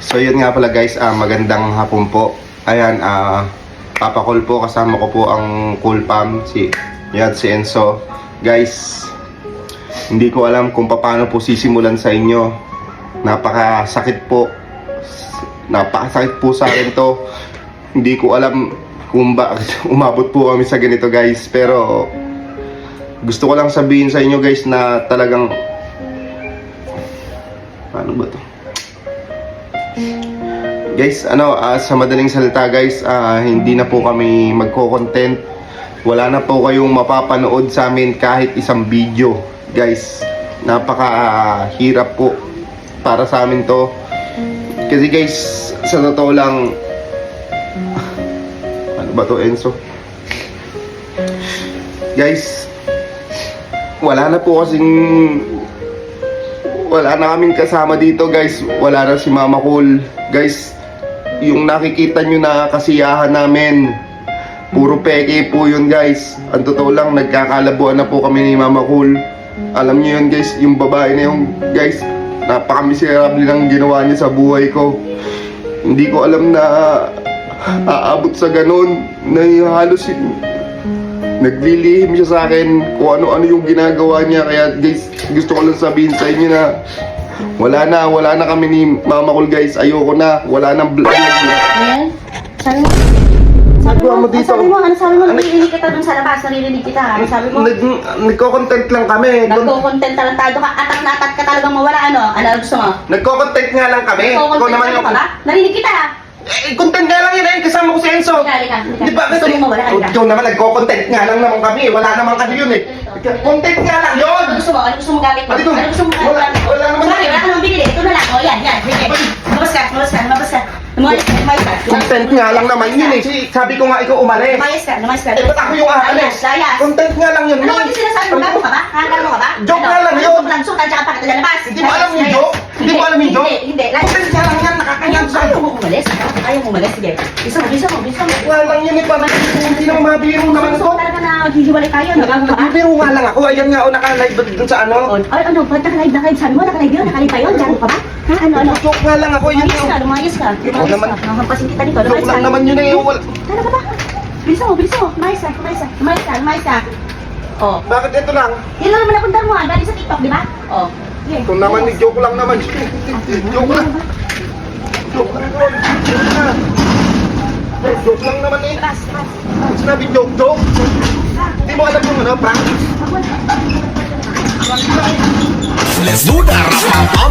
So yun nga pala guys, ah, magandang hapon po. Ayan, ah, papakol po, kasama ko po ang Cool Pam, si, yan, si Enzo. Guys, hindi ko alam kung paano po sisimulan sa inyo. Napakasakit po. Napakasakit po sa akin to. Hindi ko alam kung bakit umabot po kami sa ganito guys. Pero gusto ko lang sabihin sa inyo guys na talagang Paano ba to? Guys, ano, ah, sa madaling salita guys, ah, hindi na po kami magko-content. Wala na po kayong mapapanood sa amin kahit isang video. Guys, napaka-hirap po para sa amin to. Kasi guys, sa totoo lang, ano ba to Enzo? Guys, wala na po kasing wala na kaming kasama dito guys. Wala na si Mama Cool. Guys yung nakikita nyo na kasiyahan namin puro peke po yun guys. Ang totoo lang nagkakalabuan na po kami ni Mama Cool. Alam nyo yun guys yung babae na yung guys napakamiserable ng ginawa niya sa buhay ko. Hindi ko alam na aabot sa ganun. Na halos naglilihim siya sa akin kung ano-ano yung ginagawa niya. Kaya guys, gusto ko lang sabihin sa inyo na wala na, wala na kami ni Mama Cool guys. Ayoko na, wala nang vlog. Ayan. Sabi mo. Sabi Nagawa mo, mo dito. Sabi mo, ano sabi mo? Ano? Naririnig kita dun sa labas. Naririnig kita. Ano sabi mo? Nag, nagko-content lang kami. Nagko-content talentado ka. Atak na atak ka talagang mawala. Ano? Ano gusto mo? Nagko-content nga lang kami. Ikaw Nagko-content naman ka yung... ba? Narinig kita. Eh, content nga lang yun eh. Kasama ko si Enzo. Halika, halika, halika. Di ba? Gusto mo mawala, halika. Ikaw naman, nagko-content nga lang naman kami. Wala naman kami yun eh. Content nga lang yun. Ano gusto mo? Ano gusto mo gamit mo? Ano gusto mo wala- gamit mo? wala naman- Sorry, wala ka naman binili. Ito na lang. O, yan, yan. Sige. Lumabas ka, lumabas ka, lumabas ka. Lumayas ka, lumayas ka. Content nga lang naman yun eh. Si- Sabi ko nga ikaw umalis. Lumayas ka, lumayas ka. Eh, ba't ako yung aalis? Layas, layas. Content nga lang yun. Ano yung sinasabi mo? Gago ka ba? Ha? Gago ka ba? Joke Ano? nga lang yun. Joke lang. Joke lang. Tsaka pa kita lalabas. Hindi mo alam yung Layas, joke? Hindi mo alam yung joke? Hindi, hindi. Layas. Content nga lang yan. Nakakanyang sa Ayaw mo umalis? Ayaw mo umalis? Sige. Bisa mo, bisa mo, bisa mo. Wala lang yun eh. Parang hindi naman mabiro naman ito. talaga na maghihiwalay tayo. Nagago ka ba? Biro nga lang ako. Ayan nga o naka-live dun sa ano. Ay, ano, ba't nakalive na kayo? Sabi mo, nakalive yun? Nakalive pa yun? Gago ka ba? Ha? Ano, ano? Joke nga lang ako. Lumayas ka, lumayas ka. Lumayas naman. ka. Nakampasin kita dito. Joke lang naman yun eh. Talaga ba? Bilisan mo, bilisan mo. Lumayas ka, lumayas ka. Lumayas ka, lumayas ka. Oh. Bakit ito lang? Yan lang naman napundar mo ah. Galing sa TikTok, di ba? Oh. Sige. Ito naman. Joke lang naman. Joke lang. Joke lang naman. Eh. Labas, labas. Sinabi joke, joke. Hindi mo alam yung ano, prank. Let's do the ram